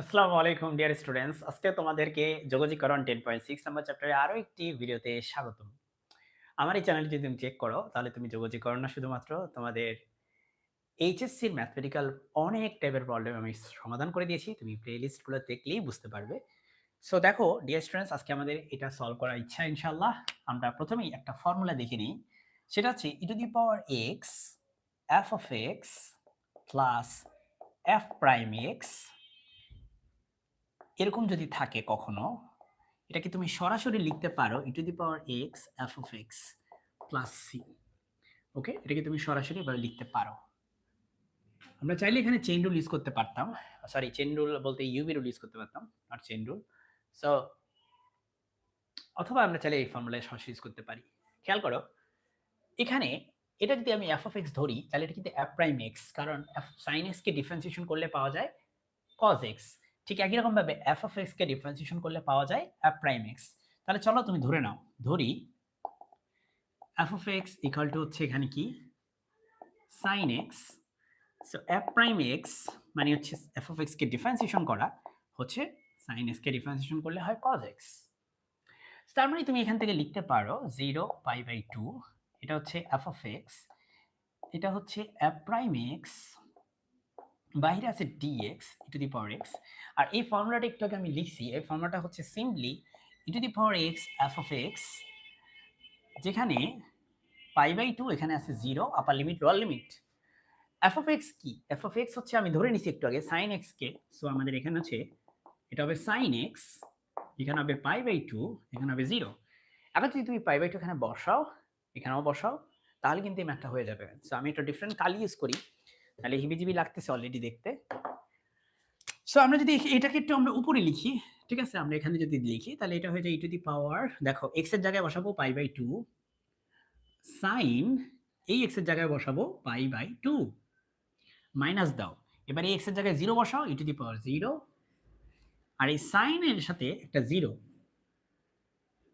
আসসালামু আলাইকুম, deer students. আজকে তোমাদেরকে যোগাযোগকরণ টেন পয়েন্ট সিক্স নাম্বার চ্যাপ্টারে আরও একটি ভিডিওতে স্বাগতম। আমার এই চ্যানেলটি যদি তুমি চেক করো, তাহলে তুমি যোগাযোগকরণ না শুধুমাত্র, তোমাদের এইচএসসির ম্যাথমেটিক্যাল অনেক টাইপের প্রবলেম আমি সমাধান করে দিয়েছি। তুমি প্লে লিস্টগুলো দেখলেই বুঝতে পারবে। সো দেখো ডিয়ার স্টুডেন্টস আজকে আমাদের এটা সলভ করার ইচ্ছা ইনশাল্লাহ আমরা প্রথমেই একটা ফর্মুলা দেখে নিই। সেটা হচ্ছে e to the power x f of x plus f prime x এরকম যদি থাকে কখনো এটাকে তুমি সরাসরি লিখতে পারো? E to the power x f of x plus C okay এটাকে তুমি সরাসরি এভাবে লিখতে পারো? আমরা চাইলে এখানে চেন রুল ইউজ করতে পারতাম। সরি চেন রুল বলতে ইউবি রুল ইউজ করতে পারতাম আর চেন রুল সো অথবা আমরা চাইলে এই ফর্মুলায় সরাসরি ইউজ করতে পারি। খেয়াল করো, এখানে এটা যদি আমি এফ অফ এক্স ধরি, তাহলে এটা কিন্তু এফ প্রাইম এক্স কারণ এফ সাইন এক্সকে ডিফারেন্সিয়েশন করলে পাওয়া যায় কজ এক্স ঠিক একই রকম ভাবে এফ অফ এক্স কে ডিফারেন্সিয়েশন করলে পাওয়া যায় এফ প্রাইম এক্স তাহলে চলো তুমি ধরে নাও, ধরি f of x equal to হচ্ছে এখানে কি? Sine x so f prime x মানে হচ্ছে এফ অফ এক্স কে ডিফারেন্সিয়েশন করা, হচ্ছে সাইন এক্স কে ডিফারেন্সিয়েশন করলে হয় কজ এক্স তার মানে তুমি এখান থেকে লিখতে পারো জিরো পাই বাই টু এটা হচ্ছে এফ অফ এক্স এটা হচ্ছে এফ প্রাইম এক্স বাইরে আছে dx e to the power x আর এই ফর্মুলাটা একটু আগে আমি লিখছি, এই ফর্মুলাটা হচ্ছে simply e to the power x f of x যেখানে পাই বাই টু এখানে আছে zero upper limit lower limit f of x কি? এফ অফ এক্স হচ্ছে আমি ধরে নিছি একটু আগে সাইন এক্স কে সো আমাদের এখানে আছে, এটা হবে সাইন এক্স এখানে হবে পাই বাই টু এখানে হবে জিরো এখন যদি তুমি পাই বাই টু এখানে বসাও, এখানেও বসাও, তাহলে কিন্তু এই ম্যাথটা হয়ে যাবে। সো আমি একটা ডিফারেন্ট কালি ইউজ করি। তাহলে হিবিজিবি লাগতেছে অলরেডি দেখতে। সো আমরা যদি এটাকে একটু আমরা উপরে লিখি, ঠিক আছে? আমরা এখানে যদি লিখি, তাহলে এটা হয়ে যায় ই টু দি পাওয়ার দেখো এক্সের জায়গায় বসাবো পাই বাই টু সাইন এই এক্সের জায়গায় বসাবো পাই বাই টু মাইনাস দাও। এবার এক্সের জায়গায় জিরো বসাও ই টু দি পাওয়ার জিরো আর এই সাইনের সাথে একটা জিরো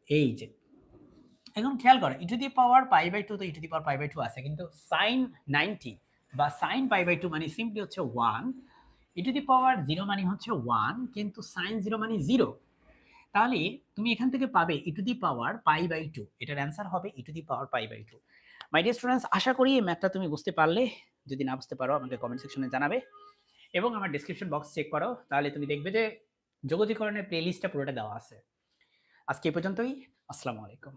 এই যে। এখন খেয়াল করো e to the power pi by two তো e to the power pi by two আছে, কিন্তু সাইন নাইনটি বা সাইন পাই বাই টু মানে সিম্পলি হচ্ছে one e to the power zero মানে হচ্ছে ওয়ান কিন্তু সাইন জিরো মানে জিরো তাহলে তুমি এখান থেকে পাবে e to the power pi by two এটার অ্যান্সার হবে e to the power pi by two my dear students আশা করি এই ম্যাথটা তুমি বুঝতে পারলে। যদি না বুঝতে পারো, আমাকে কমেন্ট সেকশনে জানাবে এবং আমার ডিসক্রিপশন বক্স চেক করো। তাহলে তুমি দেখবে যে যোগজীকরণের প্লে লিস্টটা পুরোটা দেওয়া আছে। আজকে এই পর্যন্তই। আসসালামু আলাইকুম।